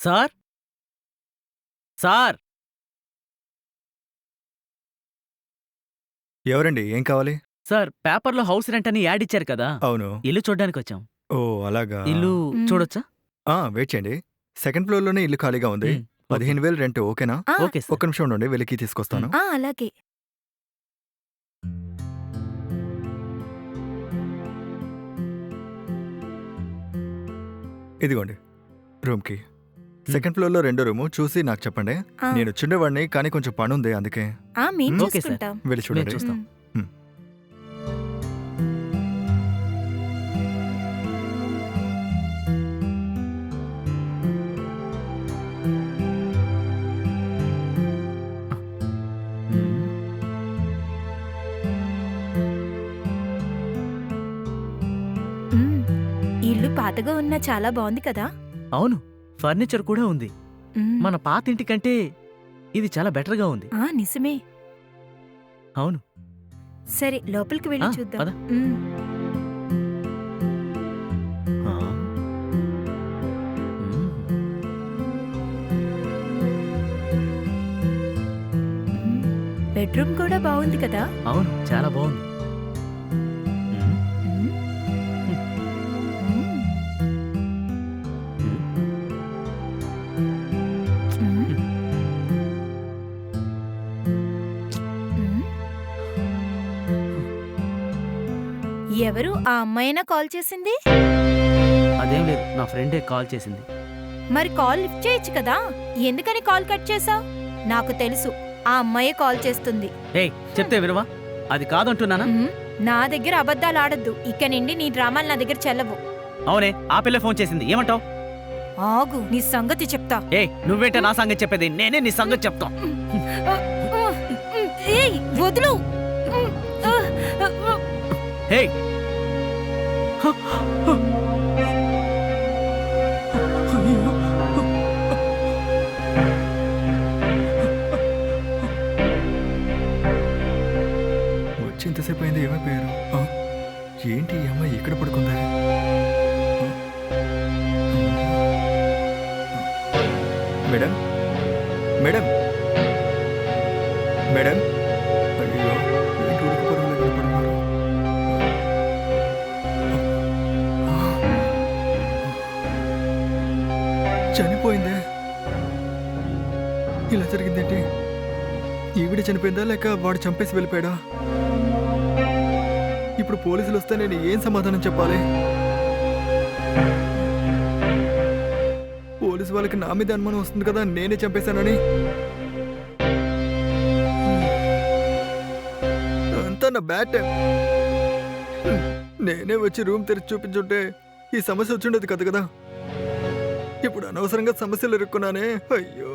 Sir? Sir! ఎవరండి? ఏం కావాలి? సార్ పేపర్లో హౌస్ రెంట్ అని యాడ్ ఇచ్చారు కదా! అవును. ఇల్లు చూడడానికి వచ్చాం. ఓ అలాగా. ఇల్లు. చూడొచ్చా? ఆ, వెయిట్ చేయండి. సెకండ్ ఫ్లోర్లోనే ఇల్లు ఖాళీగా ఉంది. పదిహేను వేలు రెంట్ ఓకేనా? ఆ, ఓకే సార్. ఒక్క నిమిషం ఉండండి వెలికి తీసుకొస్తాను. ఆ, అలాగే. ఇదిగోండి. రూమ్కి. సెకండ్ ఫ్లోర్లో రెండో రూము చూసి నాకు చెప్పండి. ఆ, నేను చిన్నవాడిని కానీ కొంచెం పని ఉంది అందుకే. ఆ, మేం మ్. Okay sir. చూసుకుంటాం వెళ్ళి చూడండి. చూస్తాం. మ్. ఈ ఇల్లు పాతగా ఉన్నా చాలా బాగుంది కదా? అవును. ఫర్నిచర్ కూడా ఉంది. మన పాత ఇంటి కంటే ఇది చాలా బెటర్గా ఉంది. ఆ, నిజమే. అవును. సరే లోపలికి వెళ్ళి ఆ, చూద్దాం. పద. ఆ. బెడ్రూమ్ కూడా బాగుంది కదా? అవును చాలా బాగుంది. ఎవరు ఆ అమ్మాయినా కాల్ చేసింది? అదేం లేదు నా ఫ్రెండే కాల్ చేసింది. మరి కాల్ లిఫ్ట్ చేయొచ్చు కదా? ఎందుకని కాల్ కట్ చేసావు నాకు తెలుసు ఆ అమ్మాయే కాల్ చేస్తుంది. ఏయ్ చెప్తే వినవా? అది కాదంటున్నానా. నా దగ్గర అబద్ధాలు ఆడద్దు. ఇక నుండి నీ డ్రామాలు నా దగ్గర చెల్లవు. అవునే ఆ పిల్ల ఫోన్ చేసింది. ఏమంటావు? ఆగు నీ సంగతి చెప్తా. ఏ నువ్వేంటే నా సంగతి చెప్పేది? నేనే నీ సంగతి చెప్తా. ఏయ్ వదులు. హే. వచ్చి ఇంతసేపు అయింది ఏమైపోయారు ఏంటి ఈ అమ్మాయి ఇక్కడ పడుకుందా? మేడం? మేడం? మేడం? అయ్యో. చనిపోయిందే. ఇలా జరిగిందేంటి? ఈవిడ చనిపోయిందా లేక వాడు చంపేసి వెళ్ళిపోయాడా? ఇప్పుడు పోలీసులు వస్తే నేను ఏం సమాధానం చెప్పాలి? పోలీసు వాళ్ళకి నా మీద అనుమానం వస్తుంది కదా నేనే చంపేశానని. అంతా నా బ్యాట్ నేనే వచ్చి రూమ్ తెరిచి చూపించుంటే ఈ సమస్య వచ్చిండేది కదా కదా. ఇప్పుడు అనవసరంగా సమస్యలు ఎదుర్కొన్నానే? అయ్యో.